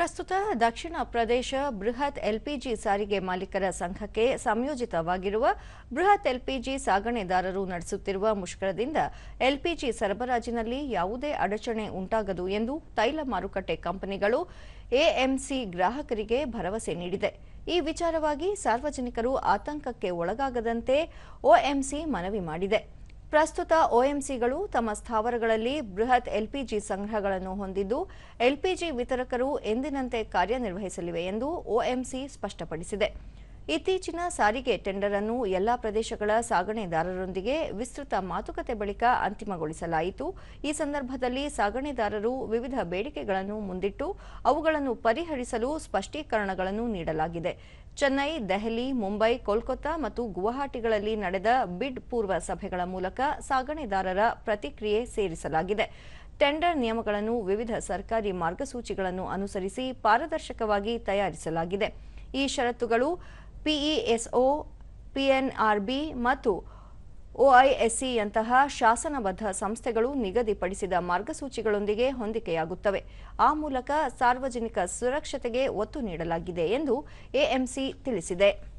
ಪ್ರಸ್ತುತ ದಕ್ಷಿಣ ಪ್ರದೇಶ ಬೃಹತ್ ಎಲ್ಪಿಜಿ ಸಾರಿಗೆ ಮಾಲೀಕರ ಸಂಘಕ್ಕೆ ಸಂಯೋಜಿತವಾಗಿರುವ ಬೃಹತ್ ಎಲ್ಪಿಜಿ ಸಾಗಣೆದಾರರು ನಡೆಸುತ್ತಿರುವ ಮುಷ್ಕರದಿಂದ ಎಲ್ಪಿಜಿ ಸರಬರಾಜಿನಲ್ಲಿ ಯಾವುದೇ ಅಡಚಣೆ ಉಂಟಾಗದು ಎಂದು ತೈಲ ಮಾರುಕಟ್ಟೆ ಕಂಪನಿಗಳು ಎಎಂಸಿ ಗ್ರಾಹಕರಿಗೆ ಭರವಸೆ ನೀಡಿದೆ. ಈ ವಿಚಾರವಾಗಿ ಸಾರ್ವಜನಿಕರು ಆತಂಕಕ್ಕೆ ಒಳಗಾಗದಂತೆ ಒಎಂಸಿ ಮನವಿ ಮಾಡಿದೆ. ಪ್ರಸ್ತುತ ಒಎಂಸಿಗಳು ತಮ್ಮ ಸ್ಥಾವರಗಳಲ್ಲಿ ಬೃಹತ್ ಎಲ್ಪಿಜಿ ಸಂಗ್ರಹಗಳನ್ನು ಹೊಂದಿದ್ದು, ಎಲ್ಪಿಜಿ ವಿತರಕರು ಎಂದಿನಂತೆ ಕಾರ್ಯನಿರ್ವಹಿಸಲಿವೆ ಎಂದು ಒಎಂಸಿ ಸ್ಪಷ್ಟಪಡಿಸಿದೆ. ಇತ್ತೀಚಿನ ಸಾರಿಗೆ ಟೆಂಡರ್ ಅನ್ನು ಎಲ್ಲಾ ಪ್ರದೇಶಗಳ ಸಾಗಣೆದಾರರೊಂದಿಗೆ ವಿಸ್ತೃತ ಮಾತುಕತೆ ಬಳಿಕ ಅಂತಿಮಗೊಳಿಸಲಾಯಿತು. ಈ ಸಂದರ್ಭದಲ್ಲಿ ಸಾಗಣೆದಾರರು ವಿವಿಧ ಬೇಡಿಕೆಗಳನ್ನು ಮುಂದಿಟ್ಟು ಅವುಗಳನ್ನು ಪರಿಹರಿಸಲು ಸ್ಪಷ್ಟೀಕರಣಗಳನ್ನು ನೀಡಲಾಗಿದೆ. ಚೆನ್ನೈ, ದೆಹಲಿ, ಮುಂಬೈ ಕೋಲ್ಕತ್ತಾ ಮತ್ತು ಗುವಾಹಟಿಗಳಲ್ಲಿ ನಡೆದ ಬಿಡ್ ಪೂರ್ವ ಸಭೆಗಳ ಮೂಲಕ ಸಾಗಣೆದಾರರ ಪ್ರತಿಕ್ರಿಯೆ ಸೇರಿಸಲಾಗಿದೆ. ಟೆಂಡರ್ ನಿಯಮಗಳನ್ನು ವಿವಿಧ ಸರ್ಕಾರಿ ಮಾರ್ಗಸೂಚಿಗಳನ್ನು ಅನುಸರಿಸಿ ಪಾರದರ್ಶಕವಾಗಿ ತಯಾರಿಸಲಾಗಿದೆ. ಈ ಷರತ್ತುಗಳು ಪಿಇಎಸ್ಒ ಪಿಎನ್ಆರ್ಬಿ ಮತ್ತು ಒಐಎಸ್ಸಿಯಂತಹ ಶಾಸನಬದ್ಧ ಸಂಸ್ಥೆಗಳು ನಿಗದಿಪಡಿಸಿದ ಮಾರ್ಗಸೂಚಿಗಳೊಂದಿಗೆ ಹೊಂದಿಕೆಯಾಗುತ್ತವೆ. ಆ ಮೂಲಕ ಸಾರ್ವಜನಿಕ ಸುರಕ್ಷತೆಗೆ ಒತ್ತು ನೀಡಲಾಗಿದೆ ಎಂದು ಎಎಂಸಿ ತಿಳಿಸಿದೆ.